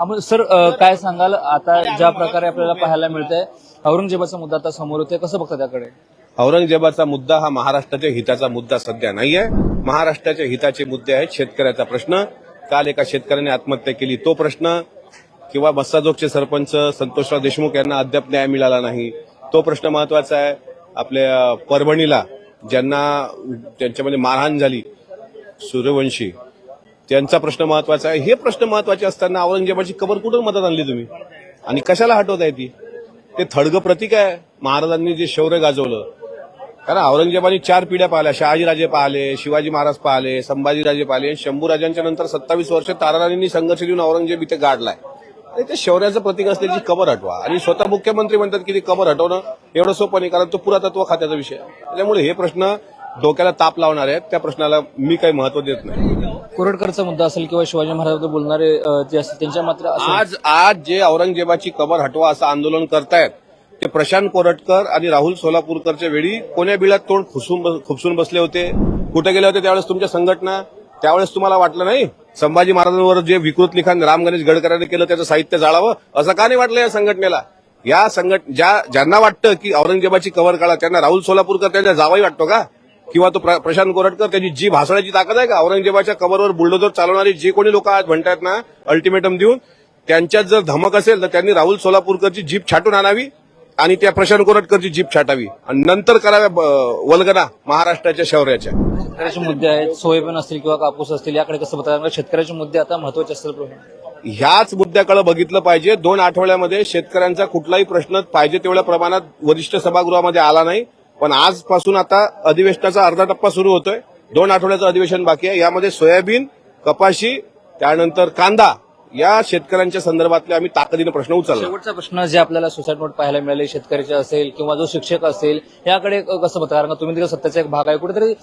आपण सर काय सांगाल? आता ज्या प्रकारे आपल्याला पाहायला मिळतंय औरंगजेबाचा मुद्दा आता समोर होतोय कसं बघता त्याकडे औरंगजेबाचा मुद्दा हा महाराष्ट्राच्या हिताचा मुद्दा सध्या नाहीये. महाराष्ट्राच्या हिताचे मुद्दे आहेत शेतकऱ्याचा प्रश्न. काल एका शेतकऱ्याने आत्महत्या केली तो प्रश्न. किंवा मस्साजोगचे सरपंच संतोषराव देशमुख यांना अद्याप न्याय मिळाला नाही. तो प्रश्न महत्त्वाचा आहे. आपल्या परभणीला ज्यांना त्यांच्यामध्ये मारहाण झाली सूर्यवंशी त्यांचा प्रश्न महत्त्वाचा आहे. हे प्रश्न महत्त्वाचे असताना औरंगजेबाची कबर कुठून मदत आणली तुम्ही? आणि कशाला हटवताय ती? ते थडगं प्रतीक आहे. महाराजांनी जे शौर्य गाजवलं. कारण औरंगजेबाने चार पिढ्या पाहिल्या. शहाजीराजे पाहिले शिवाजी महाराज पाहिले संभाजीराजे पाहिले. शंभूराजांच्या नंतर सत्तावीस वर्ष ताराराणींनी संघर्ष देऊन औरंगजेब इथे गाडलाय. आणि ते शौर्याचं प्रतीक असल्याची कबर हटवा. आणि स्वतः मुख्यमंत्री म्हणतात की ती कबर हटवणं एवढं सोपं नाही कारण तो पुरातत्व खात्याचा विषय त्यामुळे हे प्रश्न डोक्याला ताप लावणार आहेत त्या प्रश्नाला मी काही महत्त्व देत नाही. कोरटकरचा मुद्दा असेल किंवा शिवाजी महाराजांबद्दल बोलणारे जे असतील त्यांच्या मात्र आज आज जे औरंगजेबाची कबर हटवा असं आंदोलन करतायत ते प्रशांत कोरटकर आणि राहुल सोलापूरकरच्या वेळी कोण्या बिळात तोंड खुसून खुपसून बसले होते? कुठे गेले होते त्यावेळेस तुमच्या संघटना? त्यावेळेस तुम्हाला वाटलं नाही? संभाजी महाराजांवर जे विकृत लिखाण राम गणेश गडकरांनी केलं त्याचं साहित्य जाळावं? असं का नाही वाटलं या संघटनेला? या संघट ज्या ज्यांना वाटतं की औरंगजेबाची कवर काढा त्यांना राहुल सोलापूरकर त्यांच्या जावाही वाटतो का? किंवा तो प्र- प्रशांत कोरटकर त्याची जी भासण्याची ताकद आहे का? औरंगजेबाच्या कबरवर बुलडोजर चालवणारी जे कोणी लोक आज म्हणतात ना अल्टिमेटम देऊन त्यांच्यात जर धमक असेल तर त्यांनी राहुल सोलापूरकरची जीप छाटून आणावी आणि त्या प्रशांत कोरटकरची जीप छाटावी. आणि नंतर कराव्या वल्गना महाराष्ट्राच्या शौर्याच्या. शेतकऱ्याचे मुद्दे आहेत सोयाबीन असतील किंवा कापूस असतील याकडे कसं बघता शेतकऱ्याचे मुद्दे आता महत्त्वाचे असतील ह्याच मुद्द्याकडे बघितलं पाहिजे. दोन आठवड्यामध्ये शेतकऱ्यांचा कुठलाही प्रश्न पाहिजे तेवढ्या प्रमाणात वरिष्ठ सभागृहामध्ये आला नाही. पण आजपासून आता अधिवेशनाचा अर्धा टप्पा सुरू होतोय. दोन आठवड्याचं अधिवेशन बाकी आहे. यामध्ये सोयाबीन कपाशी त्यानंतर कांदा या शेतकऱ्यांच्या संदर्भातले आम्ही ताकदीने प्रश्न उचलला शेवटचा प्रश्न जे आपल्याला सुसाईड नोट पाहायला मिळाले शेतकऱ्याचे असेल किंवा जो शिक्षक असेल याकडे कसं बघता? कारण तुम्ही तिथे सत्याचा एक भाग आहे. कुठेतरी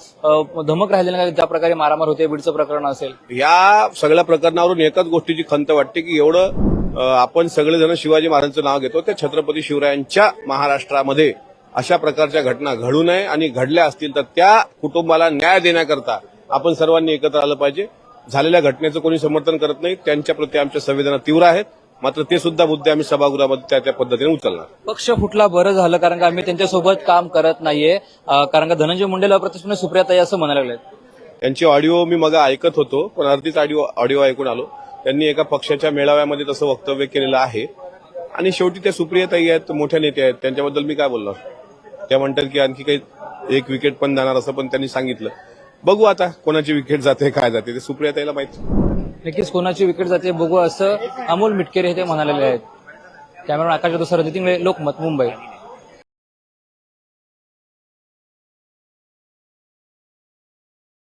धमक राहिलेला नाही ज्या प्रकारे मारामार होते बीडचं प्रकरण असेल. या सगळ्या प्रकरणावरून एकाच गोष्टीची खंत वाटते की एवढं आपण सगळेजण शिवाजी महाराजांचं नाव घेतो. ते छत्रपती शिवरायांच्या महाराष्ट्रामध्ये अशा प्रकारच्या घटना घडू नये आणि घडल्या असतील तर त्या कुटुंबाला न्याय देण्याकरता आपण सर्वांनी एकत्र आलं पाहिजे. झालेल्या घटनेचं कोणी समर्थन करत नाही. त्यांच्या प्रती आमच्या संवेदना तीव्र आहेत. मात्र ते सुद्धा मुद्दे आम्ही सभागृहामध्ये त्या त्या पद्धतीने उचलणार. पक्ष फुटला बरं झालं कारण का आम्ही त्यांच्यासोबत काम करत नाहीये. कारण का धनंजय मुंडेला अप्रत्यक्षपणे सुप्रियाताई असं म्हणायला लागलेत. त्यांची ऑडिओ मी मग ऐकत होतो पण अर्धीच ऑडिओ ऑडिओ ऐकून आलो. त्यांनी एका पक्षाच्या मेळाव्यामध्ये तसं वक्तव्य केलेलं आहे. आणि शेवटी त्या सुप्रियताई आहेत मोठ्या नेते आहेत. त्यांच्याबद्दल मी काय बोलणार? त्या म्हणतात की आणखी काही एक विकेट पण जाणार असं पण त्यांनी सांगितलं. बघू आता कोणाची विकेट जाते काय जाते ते सुप्रिया त्याला माहिती. नक्कीच कोणाची विकेट जाते बघू असं अमोल मिटकेरे हे ते म्हणालेले आहेत. कॅमेरा आकाश दुसरा लोकमत मुंबई.